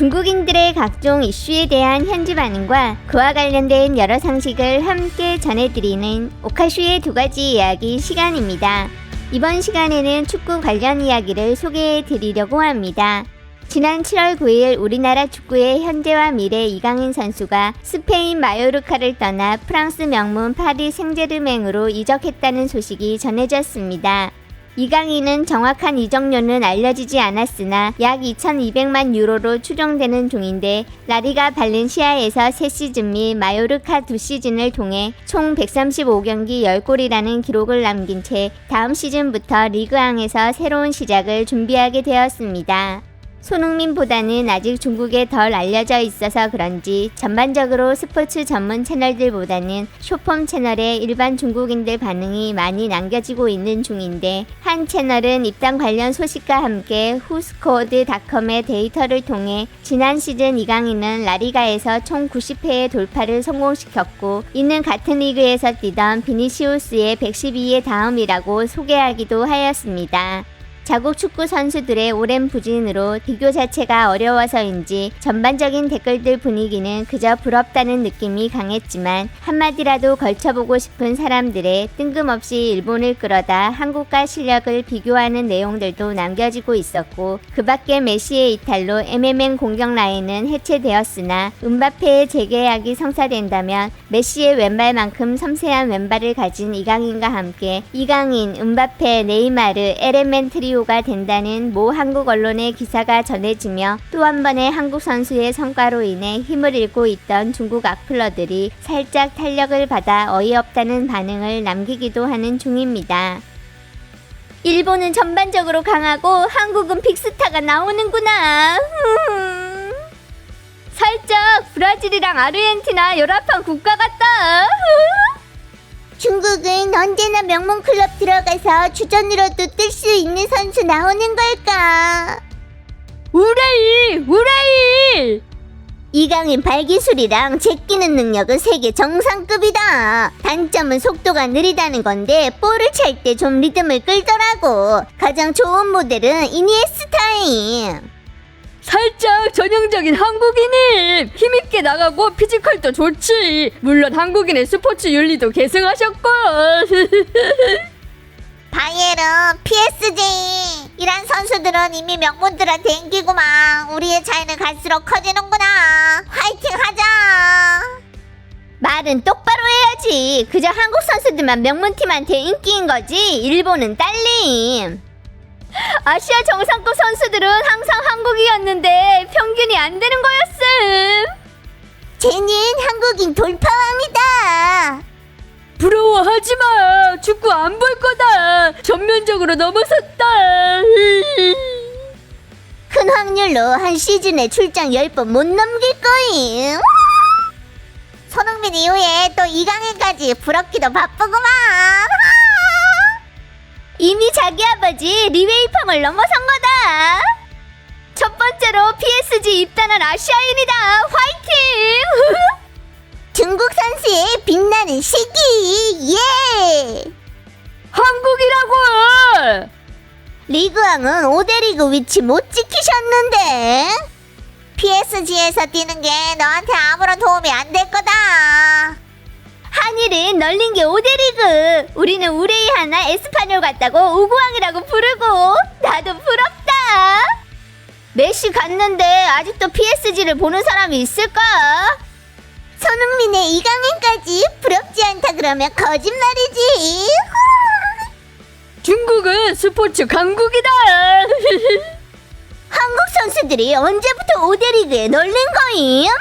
중국인들의 각종 이슈에 대한 현지 반응과 그와 관련된 여러 상식을 함께 전해드리는 오카슈의 두 가지 이야기 시간입니다. 이번 시간에는 축구 관련 이야기를 소개해 드리려고 합니다. 지난 7월 9일 우리나라 축구의 현재와 미래 이강인 선수가 스페인 마요르카를 떠나 프랑스 명문 파리 생제르맹으로 이적했다는 소식이 전해졌습니다. 이강인은 정확한 이적료는 알려지지 않았으나 약 2,200만 유로로 추정되는 중인데 라리가 발렌시아에서 3시즌 및 마요르카 2시즌을 통해 총 135경기 10골이라는 기록을 남긴 채 다음 시즌부터 리그왕에서 새로운 시작을 준비하게 되었습니다. 손흥민보다는 아직 중국에 덜 알려져 있어서 그런지 전반적으로 스포츠 전문 채널들보다는 쇼폼 채널에 일반 중국인들 반응이 많이 남겨지고 있는 중인데 한 채널은 입당 관련 소식과 함께 후스코어드닷컴의 데이터를 통해 지난 시즌 이강인은 라리가에서 총 90회의 돌파를 성공시켰고 이는 같은 리그에서 뛰던 비니시우스의 112의 다음이라고 소개하기도 하였습니다. 자국 축구 선수들의 오랜 부진으로 비교 자체가 어려워서인지 전반적인 댓글들 분위기는 그저 부럽다는 느낌이 강했지만 한마디라도 걸쳐보고 싶은 사람들의 뜬금없이 일본을 끌어다 한국과 실력을 비교하는 내용들도 남겨지고 있었고 그 밖에 메시의 이탈로 MMN 공격 라인은 해체되었으나 은바페의 재계약이 성사된다면 메시의 왼발만큼 섬세한 왼발을 가진 이강인과 함께 이강인, 은바페, 네이마르, 에레멘 트리 오가 된다는 모 한국 언론의 기사가 전해지며 또 한 번의 한국 선수의 성과로 인해 힘을 잃고 있던 중국 악플러들이 살짝 탄력을 받아 어이없다는 반응을 남기기도 하는 중입니다. 일본은 전반적으로 강하고 한국은 빅스타가 나오는구나. 음. 살짝 브라질이랑 아르헨티나 열합한 국가 같다. 중국은 언제나 명문 클럽 들어가서 주전으로도 뜰 수 있는 선수 나오는 걸까? 우레이! 우레이! 이강인 발기술이랑 제끼는 능력은 세계 정상급이다. 단점은 속도가 느리다는 건데 볼을 찰 때 좀 리듬을 끌더라고. 가장 좋은 모델은 이니에스타임. 살짝 전형적인 한국인임! 힘있게 나가고 피지컬도 좋지! 물론 한국인의 스포츠 윤리도 계승하셨고! 바이에른, PSG 이란 선수들은 이미 명문들한테 인기구만. 우리의 차이는 갈수록 커지는구나. 화이팅 하자. 말은 똑바로 해야지. 그저 한국 선수들만 명문팀한테 인기인 거지. 일본은 딸림. 아시아 정상급 선수들은 항상 한국이었는데 평균이 안 되는 거였음. 쟤는 한국인 돌파왕이다. 부러워하지 마! 축구 안 볼 거다! 전면적으로 넘어섰다! 큰 확률로 한 시즌에 출장 10번 못 넘길 거임. 손흥민 이후에 또 이강인까지 부럽기도 바쁘구만. 이미 자기 아버지 리웨이펑을 넘어선 거다. 첫 번째로 PSG 입단한 아시아인이다. 화이팅! 중국 선수의 빛나는 시기. 예! 한국이라고! 리그왕은 5대 리그 위치 못 지키셨는데 PSG에서 뛰는 게 너한테 아무런 도움이 안 될 거다 한일은 널린 게 5대 리그 우리는 우레이 하나 에스파뇰 같다고 우구왕이라고 부르고 나도 부럽다 메시 갔는데 아직도 PSG를 보는 사람이 있을까? 손흥민의 이강인까지 부럽지 않다 그러면 거짓말이지 중국은 스포츠 강국이다! 한국 선수들이 언제부터 5대 리그에 널린 거임?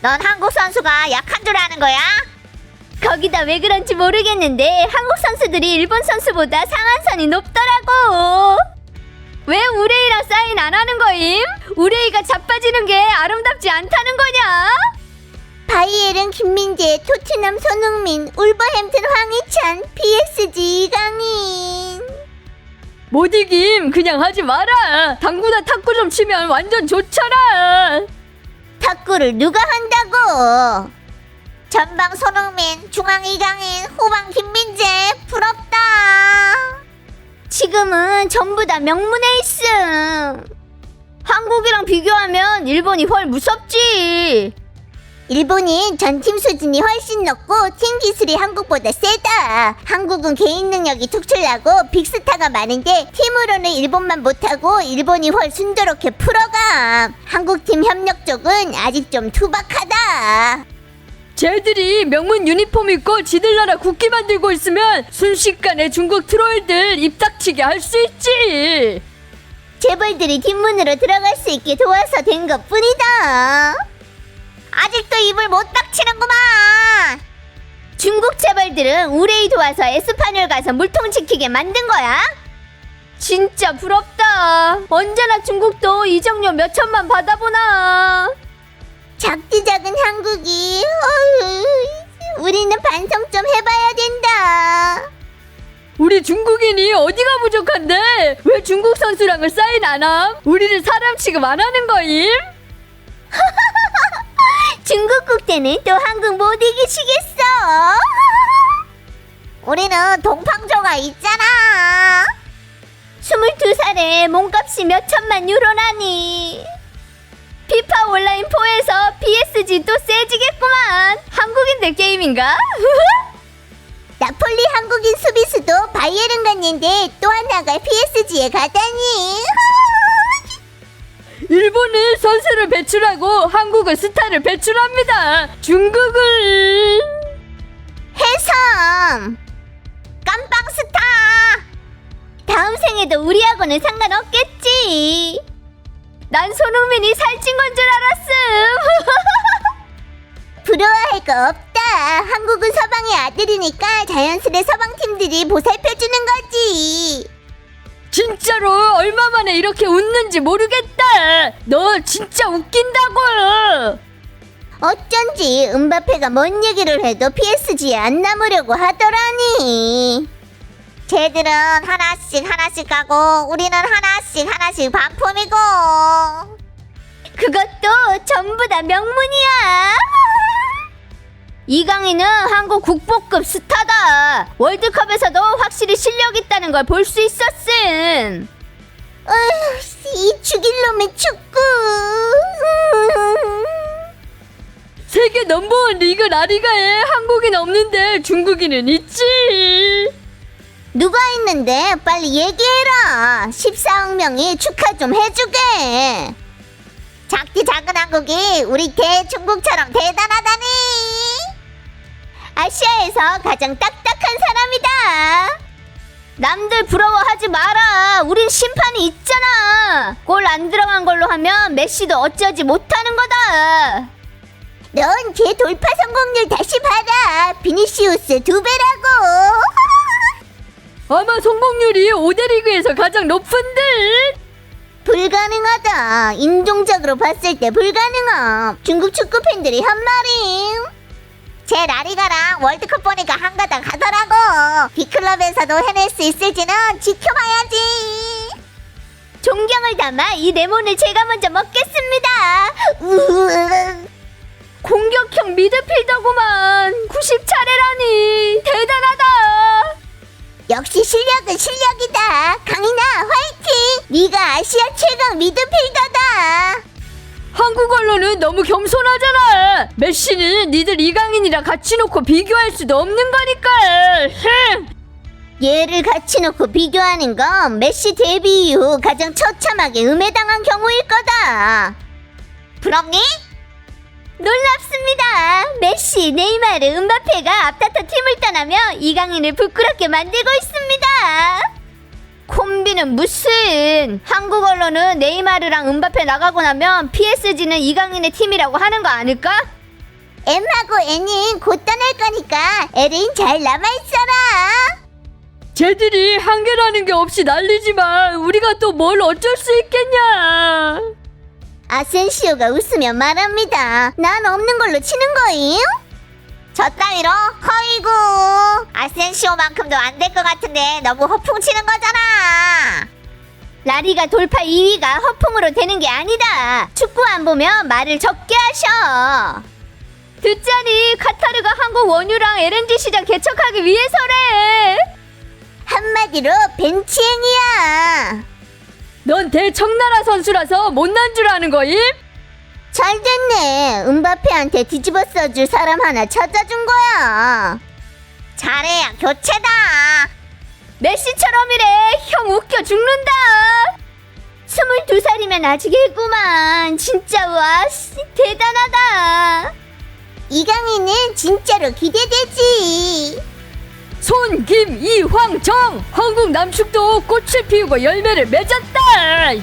넌 한국 선수가 약한 줄 아는 거야? 거기다 왜 그런지 모르겠는데 한국 선수들이 일본 선수보다 상한선이 높더라고. 왜 우레이랑 사인 안 하는 거임? 우레이가 자빠지는 게 아름답지 않다는 거냐? 바이에른 김민재, 토트넘 손흥민, 울버햄튼 황희찬, PSG 이강인. 못 이김! 그냥 하지 마라! 당구나 탁구 좀 치면 완전 좋잖아! 탁구를 누가 한다고? 전방 손흥민, 중앙 이강인, 후방 김민재 부럽다. 지금은 전부 다 명문 에이스. 한국이랑 비교하면 일본이 훨 무섭지. 일본이 전팀 수준이 훨씬 높고 팀 기술이 한국보다 세다. 한국은 개인 능력이 특출나고 빅스타가 많은데 팀으로는 일본만 못하고 일본이 훨 순조롭게 풀어가. 한국 팀 협력 쪽은 아직 좀 투박하다. 쟤들이 명문 유니폼 입고 지들 나라 국기 만 들고 있으면 순식간에 중국 트롤들 입 닥치게 할 수 있지. 재벌들이 뒷문으로 들어갈 수 있게 도와서 된 것 뿐이다. 아직도 입을 못 닥치는구만. 중국 재벌들은 우레이 도와서 에스파뇰 가서 물통 지키게 만든 거야? 진짜 부럽다. 언제나 중국도 이정료 몇 천만 받아보나. 작디 작은 한국이 어휴, 우리는 반성 좀 해봐야 된다. 우리 중국인이 어디가 부족한데 왜 중국 선수랑은 사인 안 함? 우리를 사람 취급 안 하는 거임? 중국 국대는 또 한국 못 이기시겠어. 우리는 동팡조가 있잖아. 22살에 몸값이 몇 천만 유로라니. 피파 온라인 4에서 PSG 또 세지겠구만. 한국인들 게임인가? 나폴리 한국인 수비수도 바이에른 갔는데 또 하나가 PSG에 가다니. 일본은 선수를 배출하고 한국은 스타를 배출합니다. 중국은 해섬 깜빵 스타 다음 생에도 우리하고는 상관없겠지 난 손흥민이 살찐 건 줄 알았음. 부러워할 거 없다 한국은 서방의 아들이니까 자연스레 서방 팀들이 보살펴주는 거지 진짜로 얼마 만에 이렇게 웃는지 모르겠다. 너 진짜 웃긴다고. 어쩐지 은바페가 뭔 얘기를 해도 PSG에 안 남으려고 하더라니 쟤들은 하나씩 하나씩 가고 우리는 하나씩 하나씩 반품이고 그것도 전부 다 명문이야 이강인은 한국 국보급 스타다. 월드컵에서도 확실히 실력 있다는 걸 볼 수 있었음. 어휴, 이 죽일 놈의 축구 세계 넘버원 리그 라리가에 한국인 없는데 중국인은 있지. 누가 있는데? 빨리 얘기해라. 14억 명이 축하 좀 해주게. 작디 작은 한국이 우리 대중국처럼 대단하다니. 아시아에서 가장 딱딱한 사람이다. 남들 부러워하지 마라. 우린 심판이 있잖아. 골 안 들어간 걸로 하면 메시도 어쩌지 못하는 거다. 넌 제 돌파 성공률 다시 봐라. 비니시우스 두 배라고 아마 성공률이 5대 리그에서 가장 높은 듯. 불가능하다 인종적으로 봤을 때 불가능함 중국 축구 팬들이 한 말임 제 라리가랑 월드컵 보니까 한가닥 하더라고 B클럽에서도 해낼 수 있을지는 지켜봐야지 존경을 담아 이 레몬을 제가 먼저 먹겠습니다 으으으. 공격형 미드필더구만. 90차례라니. 대단하다. 역시 실력은 실력이다 강인아 화이팅 네가 아시아 최강 미드필더다 한국 언론은 너무 겸손하잖아. 메시는 니들 이강인이랑 같이 놓고 비교할 수도 없는 거니까. 흠. 얘를 같이 놓고 비교하는 건 메시 데뷔 이후 가장 처참하게 음해당한 경우일 거다. 부럽니? 놀랍습니다. 메시, 네이마르, 은바페가 앞다퉈 팀을 떠나며 이강인을 부끄럽게 만들고 있습니다. 콤비는 무슨 한국 언론은 네이마르랑 은바페 나가고 나면 PSG는 이강인의 팀이라고 하는 거 아닐까? M하고 N은 곧 떠날 거니까 L은 잘 남아있어라. 쟤들이 한계라는 게 없이 난리지만 우리가 또 뭘 어쩔 수 있겠냐? 아센시오가 웃으며 말합니다. 난 없는 걸로 치는 거임? 저 따위로 허이고 아센시오만큼도 안 될 것 같은데 너무 허풍 치는 거잖아. 라리가 돌파 2위가 허풍으로 되는 게 아니다. 축구 안 보면 말을 적게 하셔. 듣자니 카타르가 한국 원유랑 LNG 시장 개척하기 위해서래. 한마디로 벤치행이야. 넌 대청나라 선수라서 못난 줄 아는 거임? 잘 됐네. 은바페한테 뒤집어 써줄 사람 하나 찾아준 거야. 잘해야 교체다. 메시처럼이래. 형 웃겨 죽는다. 22살이면 아직 애구만. 진짜 와, 씨, 대단하다. 이강인은 진짜로 기대되지. 손, 김, 이, 황, 정. 한국 남축도 꽃을 피우고 열매를 맺었다. ơi